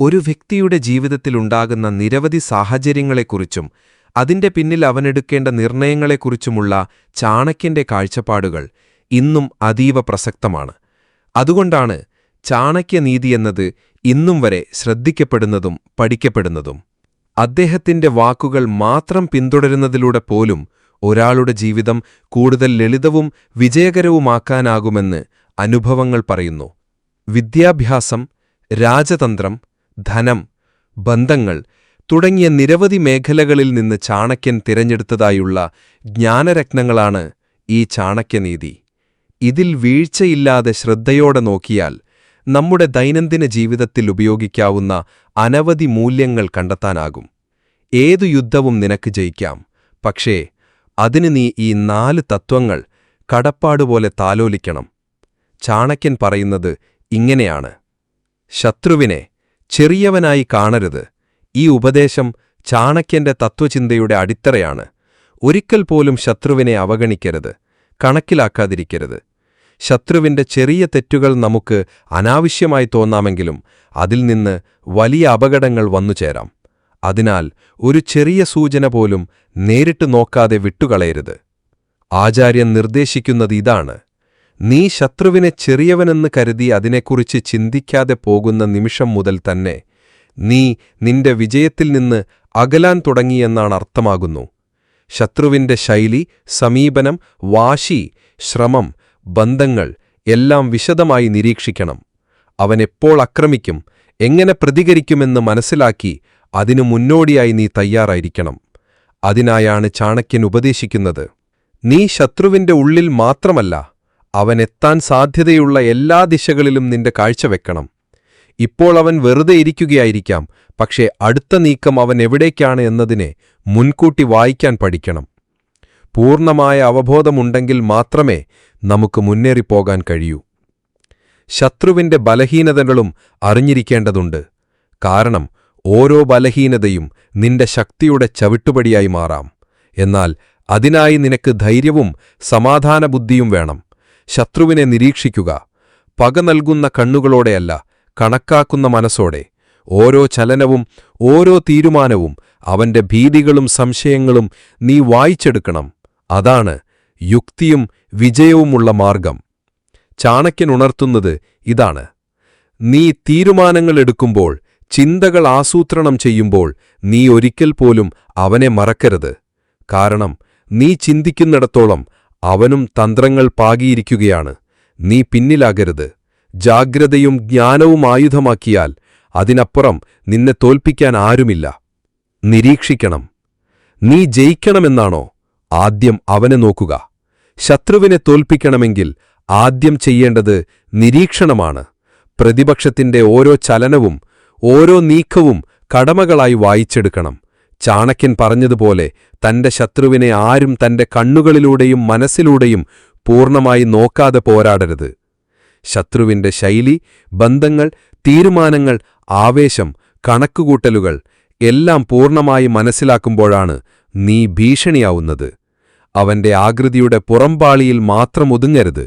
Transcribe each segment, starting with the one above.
ഒരു വ്യക്തിയുടെ ജീവിതത്തിലുണ്ടാകുന്ന നിരവധി സാഹചര്യങ്ങളെക്കുറിച്ചും അതിന്റെ പിന്നിൽ അവനെടുക്കേണ്ട നിർണയങ്ങളെക്കുറിച്ചുമുള്ള ചാണക്യന്റെ കാഴ്ചപ്പാടുകൾ ഇന്നും അതീവ പ്രസക്തമാണ്. അതുകൊണ്ടാണ് ചാണക്യനീതി എന്നത് ഇന്നും വരെ ശ്രദ്ധിക്കപ്പെടുന്നതും പഠിക്കപ്പെടുന്നതും. അദ്ദേഹത്തിന്റെ വാക്കുകൾ മാത്രം പിന്തുടരുന്നതിലൂടെ പോലും ഒരാളുടെ ജീവിതം കൂടുതൽ ലളിതവും വിജയകരവുമാക്കാനാകുമെന്ന് അനുഭവങ്ങൾ പറയുന്നു. വിദ്യാഭ്യാസം രാജതന്ത്രം ധനം ബന്ധങ്ങൾ തുടങ്ങിയ നിരവധി മേഖലകളിൽ നിന്ന് ചാണക്യൻ തിരഞ്ഞെടുത്തതായുള്ള ജ്ഞാനരത്നങ്ങളാണ് ഈ ചാണക്യനീതി. ഇതിൽ വീഴ്ചയില്ലാതെ ശ്രദ്ധയോടെ നോക്കിയാൽ നമ്മുടെ ദൈനംദിന ജീവിതത്തിൽ ഉപയോഗിക്കാവുന്ന അനവധി മൂല്യങ്ങൾ കണ്ടെത്താനാകും. ഏതു യുദ്ധവും നിനക്ക് ജയിക്കാം. പക്ഷേ അതിന് നീ ഈ നാല് തത്വങ്ങൾ കടപ്പാടുപോലെ താലോലിക്കണം. ചാണക്യൻ പറയുന്നത് ഇങ്ങനെയാണ്. ശത്രുവിനെ ചെറിയവനായി കാണരുത്. ഈ ഉപദേശം ചാണക്യന്റെ തത്വചിന്തയുടെ അടിത്തറയാണ്. ഒരിക്കൽ പോലും ശത്രുവിനെ അവഗണിക്കരുത്. കണക്കിലാക്കാതിരിക്കരുത്. ശത്രുവിന്റെ ചെറിയ തെറ്റുകൾ നമുക്ക് അനാവശ്യമായി തോന്നാമെങ്കിലും അതിൽ നിന്ന് വലിയ അപകടങ്ങൾ വന്നുചേരാം അതിനാൽ ഒരു ചെറിയ സൂചന പോലും നേരിട്ട് നോക്കാതെ വിട്ടുകളയരുത്. ആചാര്യൻ നിർദ്ദേശിക്കുന്നത് ഇതാണ്. നീ ശത്രുവിനെ ചെറിയവനെന്ന് കരുതി അതിനെക്കുറിച്ച് ചിന്തിക്കാതെ പോകുന്ന നിമിഷം മുതൽ തന്നെ നീ നിന്റെ വിജയത്തിൽ നിന്ന് അകലാൻ തുടങ്ങിയെന്നാണ് അർത്ഥമാകുന്നു. ശത്രുവിന്റെ ശൈലി സമീപനം വാശി ശ്രമം ബന്ധങ്ങൾ എല്ലാം വിശദമായി നിരീക്ഷിക്കണം. അവനെപ്പോൾ ആക്രമിക്കും എങ്ങനെ പ്രതികരിക്കുമെന്ന് മനസ്സിലാക്കി അതിനു മുന്നോടിയായി നീ തയ്യാറായിരിക്കണം. അതിനായാണ് ചാണക്യൻ ഉപദേശിക്കുന്നത്. നീ ശത്രുവിന്റെ ഉള്ളിൽ മാത്രമല്ല അവനെത്താൻ സാധ്യതയുള്ള എല്ലാ ദിശകളിലും നിന്റെ കാഴ്ചവെക്കണം ഇപ്പോൾ അവൻ വെറുതെ ഇരിക്കുകയായിരിക്കാം പക്ഷേ അടുത്ത നീക്കം അവൻ എവിടേക്കാണ് എന്നതിനെ മുൻകൂട്ടി വായിക്കാൻ പഠിക്കണം. പൂർണമായ അവബോധമുണ്ടെങ്കിൽ മാത്രമേ നമുക്ക് മുന്നേറിപ്പോകാൻ കഴിയൂ. ശത്രുവിന്റെ ബലഹീനതകളും അറിഞ്ഞിരിക്കേണ്ടതുണ്ട്. കാരണം ഓരോ ബലഹീനതയും നിന്റെ ശക്തിയുടെ ചവിട്ടുപടിയായി മാറാം. എന്നാൽ അതിനായി നിനക്ക് ധൈര്യവും സമാധാനബുദ്ധിയും വേണം. ശത്രുവിനെ നിരീക്ഷിക്കുക. പക നൽകുന്ന കണ്ണുകളോടെയല്ല കണക്കാക്കുന്ന മനസ്സോടെ. ഓരോ ചലനവും ഓരോ തീരുമാനവും അവന്റെ ഭീതികളും സംശയങ്ങളും നീ വായിച്ചെടുക്കണം. അതാണ് യുക്തിയും വിജയവുമുള്ള മാർഗം. ചാണക്യൻ ഉണർത്തുന്നത് ഇതാണ്. നീ തീരുമാനങ്ങൾ എടുക്കുമ്പോൾ ചിന്തകൾ ആസൂത്രണം ചെയ്യുമ്പോൾ നീ ഒരിക്കൽ പോലും അവനെ മറക്കരുത്. കാരണം നീ ചിന്തിക്കുന്നിടത്തോളം അവനും തന്ത്രങ്ങൾ പാകിയിരിക്കുകയാണ്. നീ പിന്നിലാകരുത്. ജാഗ്രതയും ജ്ഞാനവും ആയുധമാക്കിയാൽ അതിനപ്പുറം നിന്നെ തോൽപ്പിക്കാൻ ആരുമില്ല. നിരീക്ഷിക്കണം. നീ ജയിക്കണമെന്നാണോ? ആദ്യം അവനെ നോക്കുക. ശത്രുവിനെ തോൽപ്പിക്കണമെങ്കിൽ ആദ്യം ചെയ്യേണ്ടത് നിരീക്ഷണമാണ്. പ്രതിപക്ഷത്തിന്റെ ഓരോ ചലനവും ഓരോ നീക്കവും കടമകളായി വായിച്ചെടുക്കണം. ചാണക്യൻ പറഞ്ഞതുപോലെ തന്റെ ശത്രുവിനെ ആരും തന്റെ കണ്ണുകളിലൂടെയും മനസ്സിലൂടെയും പൂർണമായി നോക്കാതെ പോരാടരുത്. ശത്രുവിന്റെ ശൈലി ബന്ധങ്ങൾ തീരുമാനങ്ങൾ ആവേശം കണക്കുകൂട്ടലുകൾ എല്ലാം പൂർണമായി മനസ്സിലാക്കുമ്പോഴാണ് നീ ഭീഷണിയാവുന്നത്. അവന്റെ ആകൃതിയുടെ പുറംപാളിയിൽ മാത്രം ഒതുങ്ങരുത്.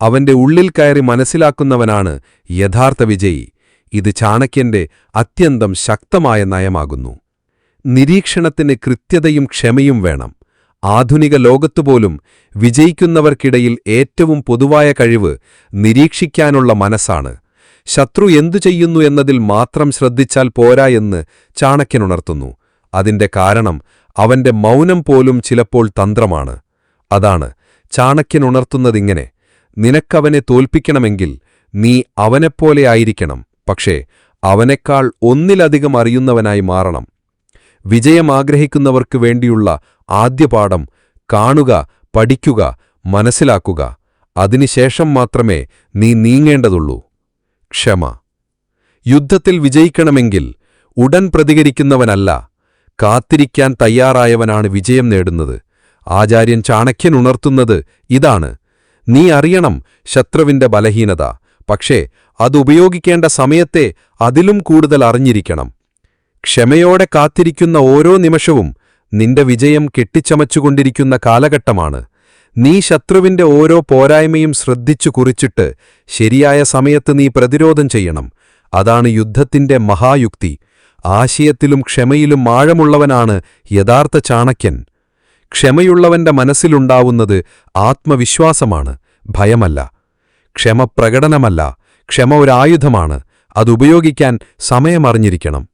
അവന്റെ ഉള്ളിൽ കയറി മനസ്സിലാക്കുന്നവനാണ് യഥാർത്ഥ വിജയി. ഇത് ചാണക്യന്റെ അത്യന്തം ശക്തമായ നയമാകുന്നു. നിരീക്ഷണത്തിന് കൃത്യതയും ക്ഷമയും വേണം. ആധുനിക ലോകത്തുപോലും വിജയിക്കുന്നവർക്കിടയിൽ ഏറ്റവും പൊതുവായ കഴിവ് നിരീക്ഷിക്കാനുള്ള മനസ്സാണ്. ശത്രു എന്തു ചെയ്യുന്നു എന്നതിൽ മാത്രം ശ്രദ്ധിച്ചാൽ പോരാ എന്ന് ചാണക്യനുണർത്തുന്നു. അതിന്റെ കാരണം അവന്റെ മൗനം പോലും ചിലപ്പോൾ തന്ത്രമാണ്. അതാണ്. ചാണക്യനുണർത്തുന്നതിങ്ങനെ. നിനക്കവനെ തോൽപ്പിക്കണമെങ്കിൽ നീ അവനെപ്പോലെ ആയിരിക്കണം. പക്ഷേ അവനേക്കാൾ ഒന്നിലധികം അറിയുന്നവനായി മാറണം. വിജയമാഗ്രഹിക്കുന്നവർക്കു വേണ്ടിയുള്ള ആദ്യപാഠം കാണുക പഠിക്കുക മനസ്സിലാക്കുക. അതിനുശേഷം മാത്രമേ നീ നീങ്ങേണ്ടതുള്ളൂ. ക്ഷമ. യുദ്ധത്തിൽ വിജയിക്കണമെങ്കിൽ ഉടൻ പ്രതികരിക്കുന്നവനല്ല കാത്തിരിക്കാൻ തയ്യാറായവനാണ് വിജയം നേടുന്നത്. ആചാര്യൻ ചാണക്യൻ ഉണർത്തുന്നത് ഇതാണ്. നീ അറിയണം ശത്രുവിന്റെ ബലഹീനത പക്ഷേ അതുപയോഗിക്കേണ്ട സമയത്തെ അതിലും കൂടുതൽ അറിഞ്ഞിരിക്കണം. ക്ഷമയോടെ കാത്തിരിക്കുന്ന ഓരോ നിമിഷവും നിന്റെ വിജയം കെട്ടിച്ചമച്ചുകൊണ്ടിരിക്കുന്ന കാലഘട്ടമാണ്. നീ ശത്രുവിന്റെ ഓരോ പോരായ്മയും ശ്രദ്ധിച്ചു കുറിച്ചിട്ട് ശരിയായ സമയത്ത് നീ പ്രതിരോധം ചെയ്യണം. അതാണ് യുദ്ധത്തിന്റെ മഹായുക്തി. ആശയത്തിലും ക്ഷമയിലും ആഴമുള്ളവനാണ് യഥാർത്ഥ ചാണക്യൻ. ക്ഷമയുള്ളവന്റെ മനസ്സിലുണ്ടാവുന്നത് ആത്മവിശ്വാസമാണ് ഭയമല്ല. ക്ഷമ പ്രകടനമല്ല ക്ഷമ ഒരായുധമാണ് അതുപയോഗിക്കാൻ സമയമറിഞ്ഞിരിക്കണം.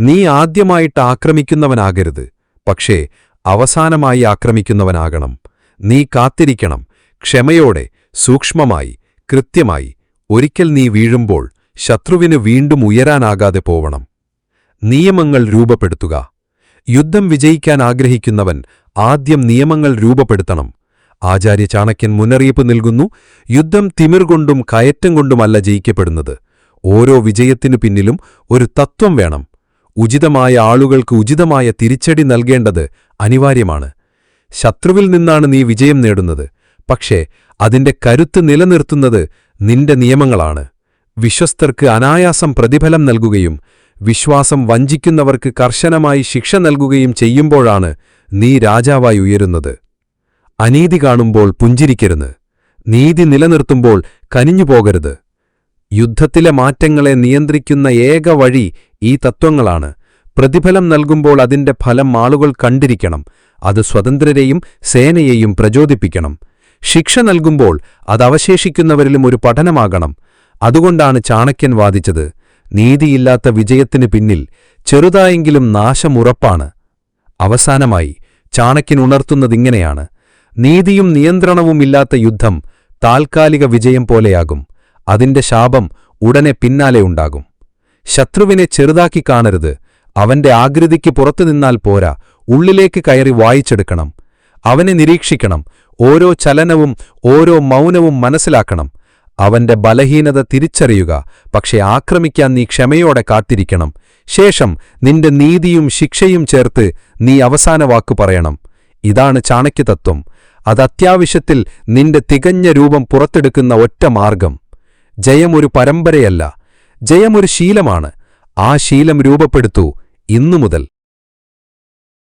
നീ ആദ്യമായിട്ട് ആക്രമിക്കുന്നവനാകരുത് പക്ഷേ അവസാനമായി ആക്രമിക്കുന്നവനാകണം. നീ കാത്തിരിക്കണം ക്ഷമയോടെ സൂക്ഷ്മമായി കൃത്യമായി. ഒരിക്കൽ നീ വീഴുമ്പോൾ ശത്രുവിന് വീണ്ടും ഉയരാനാകാതെ പോവണം. നിയമങ്ങൾ രൂപപ്പെടുത്തുക. യുദ്ധം വിജയിക്കാൻ ആഗ്രഹിക്കുന്നവൻ ആദ്യം നിയമങ്ങൾ രൂപപ്പെടുത്തണം. ആചാര്യ ചാണക്യൻ മുന്നറിയിപ്പ് നൽകുന്നു യുദ്ധം തിമിർ കൊണ്ടും കയറ്റം കൊണ്ടുമല്ല ജയിക്കപ്പെടുന്നത്. ഓരോ വിജയത്തിനു പിന്നിലും ഒരു തത്വം വേണം. ഉചിതമായ ആളുകൾക്ക് ഉചിതമായ തിരിച്ചടി നൽകേണ്ടത് അനിവാര്യമാണ്. ശത്രുവിൽ നിന്നാണ് നീ വിജയം നേടുന്നത്. പക്ഷേ അതിന്റെ കരുത്ത് നിലനിർത്തുന്നത് നിന്റെ നിയമങ്ങളാണ്. വിശ്വസ്തർക്ക് അനായാസം പ്രതിഫലം നൽകുകയും വിശ്വാസം വഞ്ചിക്കുന്നവർക്ക് കർശനമായി ശിക്ഷ നൽകുകയും ചെയ്യുമ്പോഴാണ് നീ രാജാവായി ഉയരുന്നത്. അനീതി കാണുമ്പോൾ പുഞ്ചിരിക്കരുത്. നീതി നിലനിർത്തുമ്പോൾ കനിഞ്ഞുപോകരുത്. യുദ്ധത്തിലെ മാറ്റങ്ങളെ നിയന്ത്രിക്കുന്ന ഏക വഴി ഈ തത്വങ്ങളാണ്. പ്രതിഫലം നൽകുമ്പോൾ അതിന്റെ ഫലം ആളുകൾ കണ്ടിരിക്കണം. അത് സ്വതന്ത്രരെയും സേനയെയും പ്രചോദിപ്പിക്കണം. ശിക്ഷ നൽകുമ്പോൾ അത് അവശേഷിക്കുന്നവരിലും ഒരു പഠനമാകണം. അതുകൊണ്ടാണ് ചാണക്യൻ വാദിച്ചത് നീതിയില്ലാത്ത വിജയത്തിനു പിന്നിൽ ചെറുതായെങ്കിലും നാശമുറപ്പാണ്. അവസാനമായി ചാണക്യൻ ഉണർത്തുന്നതിങ്ങനെയാണ് നീതിയും നിയന്ത്രണവുമില്ലാത്ത യുദ്ധം താൽക്കാലിക വിജയം പോലെയാകും. അതിന്റെ ശാപം ഉടനെ പിന്നാലെ ഉണ്ടാകും. ശത്രുവിനെ ചെറുതാക്കി കാണരുത്. അവന്റെ ആകൃതിക്ക് പുറത്തു നിന്നാൽ പോരാ. ഉള്ളിലേക്ക് കയറി വായിച്ചെടുക്കണം. അവനെ നിരീക്ഷിക്കണം. ഓരോ ചലനവും ഓരോ മൗനവും മനസ്സിലാക്കണം. അവന്റെ ബലഹീനത തിരിച്ചറിയുക. പക്ഷേ ആക്രമിക്കാൻ നീ ക്ഷമയോടെ കാത്തിരിക്കണം. ശേഷം നിന്റെ നീതിയും ശിക്ഷയും ചേർത്ത് നീ അവസാന വാക്കു പറയണം. ഇതാണ് ചാണക്യതത്വം. അതത്യാവശ്യത്തിൽ നിന്റെ തികഞ്ഞ രൂപം പുറത്തെടുക്കുന്ന ഒറ്റ മാർഗം. ജയമൊരു പരമ്പരയല്ല ജയമൊരു ശീലമാണ്. ആ ശീലം രൂപപ്പെടുത്തൂ ഇന്നു മുതൽ.